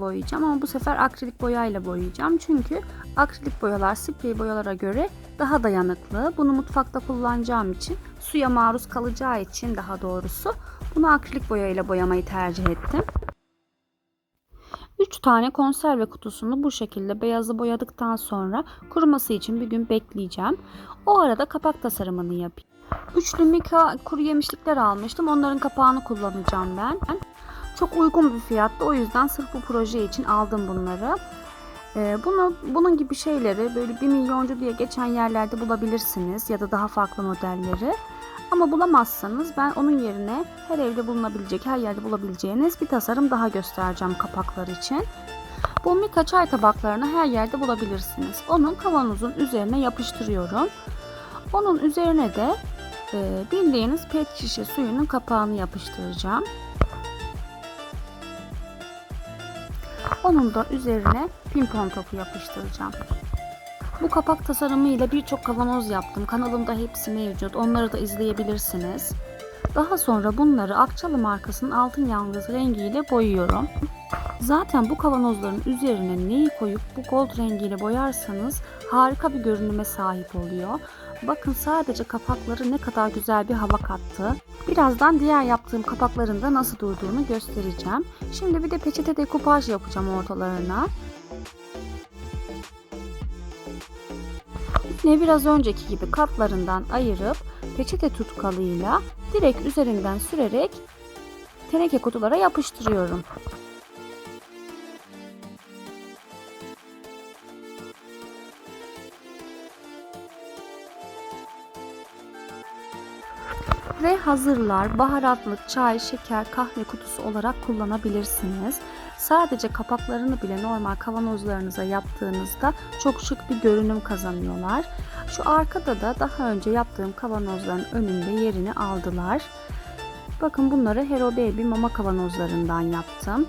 boyayacağım ama bu sefer akrilik boyayla boyayacağım. Çünkü akrilik boyalar sprey boyalara göre daha dayanıklı. Bunu mutfakta kullanacağım için suya maruz kalacağı için daha doğrusu bunu akrilik boyayla boyamayı tercih ettim. 3 tane konserve kutusunu bu şekilde beyazı boyadıktan sonra kuruması için bir gün bekleyeceğim. O arada kapak tasarımını yapayım. Üçlü Mika kuru yemişlikler almıştım. Onların kapağını kullanacağım ben. Çok uygun bir fiyatta. O yüzden sırf bu proje için aldım bunları. Ee, bunu bunun gibi şeyleri böyle bir milyoncu diye geçen yerlerde bulabilirsiniz ya da daha farklı modelleri. Ama bulamazsanız ben onun yerine her evde bulunabilecek, her yerde bulabileceğiniz bir tasarım daha göstereceğim kapaklar için. Bu Mika çay tabaklarını her yerde bulabilirsiniz. Onun kavanozun üzerine yapıştırıyorum. Onun üzerine de e, bildiğiniz pet şişe suyunun kapağını yapıştıracağım. Onun da üzerine pimpon topu yapıştıracağım. Bu kapak tasarımı ile birçok kavanoz yaptım. Kanalımda hepsi mevcut. Onları da izleyebilirsiniz. Daha sonra bunları Akçalı markasının altın yalnız rengiyle boyuyorum. Zaten bu kavanozların üzerine neyi koyup bu gold rengiyle boyarsanız harika bir görünüme sahip oluyor. Bakın sadece kapakları ne kadar güzel bir hava kattı. Birazdan diğer yaptığım kapakların da nasıl durduğunu göstereceğim. Şimdi bir de peçete dekupaj yapacağım ortalarına. Yine biraz önceki gibi katlarından ayırıp peçete tutkalıyla direkt üzerinden sürerek teneke kutulara yapıştırıyorum. Ve hazırlar baharatlık çay, şeker, kahve kutusu olarak kullanabilirsiniz. Sadece kapaklarını bile normal kavanozlarınıza yaptığınızda çok şık bir görünüm kazanıyorlar. Şu arkada da daha önce yaptığım kavanozların önünde yerini aldılar. Bakın bunları Hero Baby mama kavanozlarından yaptım.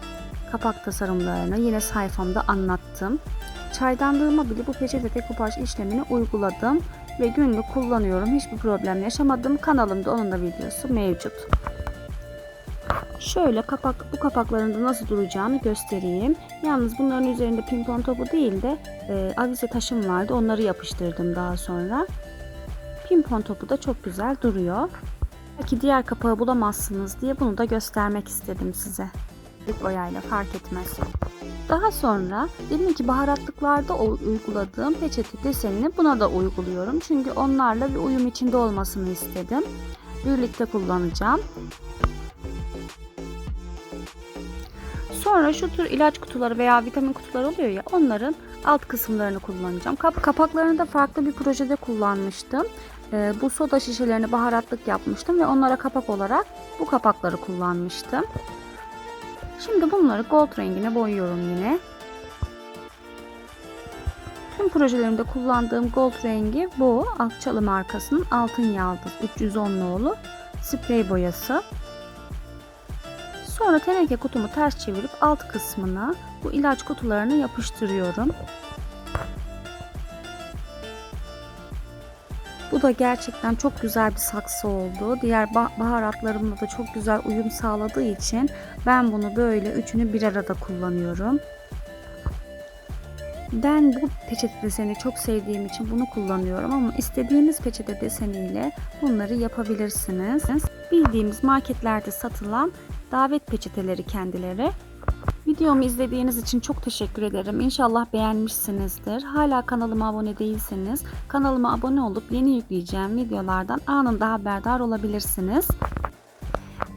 Kapak tasarımlarını yine sayfamda anlattım. Çaydanlığıma bile bu peçete dekupaj işlemini uyguladım ve günlük kullanıyorum. Hiçbir problem yaşamadım. Kanalımda onun da videosu mevcut. Şöyle kapak bu kapakların da nasıl duracağını göstereyim. Yalnız bunların üzerinde pimpon topu değil de e, avize taşım vardı. Onları yapıştırdım daha sonra. Pimpon topu da çok güzel duruyor. Belki diğer kapağı bulamazsınız diye bunu da göstermek istedim size. Bir boyayla fark etmez. Daha sonra dedim ki baharatlıklarda uyguladığım peçete desenini buna da uyguluyorum. Çünkü onlarla bir uyum içinde olmasını istedim. Birlikte kullanacağım. Sonra şu tür ilaç kutuları veya vitamin kutuları oluyor ya onların alt kısımlarını kullanacağım. Kap kapaklarını da farklı bir projede kullanmıştım. Ee, bu soda şişelerini baharatlık yapmıştım ve onlara kapak olarak bu kapakları kullanmıştım. Şimdi bunları gold rengine boyuyorum yine. Tüm projelerimde kullandığım gold rengi bu. Akçalı markasının Altın Yaldız 310 nolu sprey boyası. Sonra teneke kutumu ters çevirip alt kısmına bu ilaç kutularını yapıştırıyorum. Bu da gerçekten çok güzel bir saksı oldu. Diğer baharatlarımla da çok güzel uyum sağladığı için ben bunu böyle üçünü bir arada kullanıyorum. Ben bu peçete deseni çok sevdiğim için bunu kullanıyorum ama istediğiniz peçete deseniyle bunları yapabilirsiniz. Bildiğimiz marketlerde satılan davet peçeteleri kendileri. Videomu izlediğiniz için çok teşekkür ederim. İnşallah beğenmişsinizdir. Hala kanalıma abone değilseniz kanalıma abone olup yeni yükleyeceğim videolardan anında haberdar olabilirsiniz.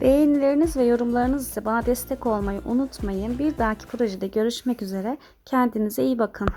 Beğenileriniz ve yorumlarınız ise bana destek olmayı unutmayın. Bir dahaki projede görüşmek üzere. Kendinize iyi bakın.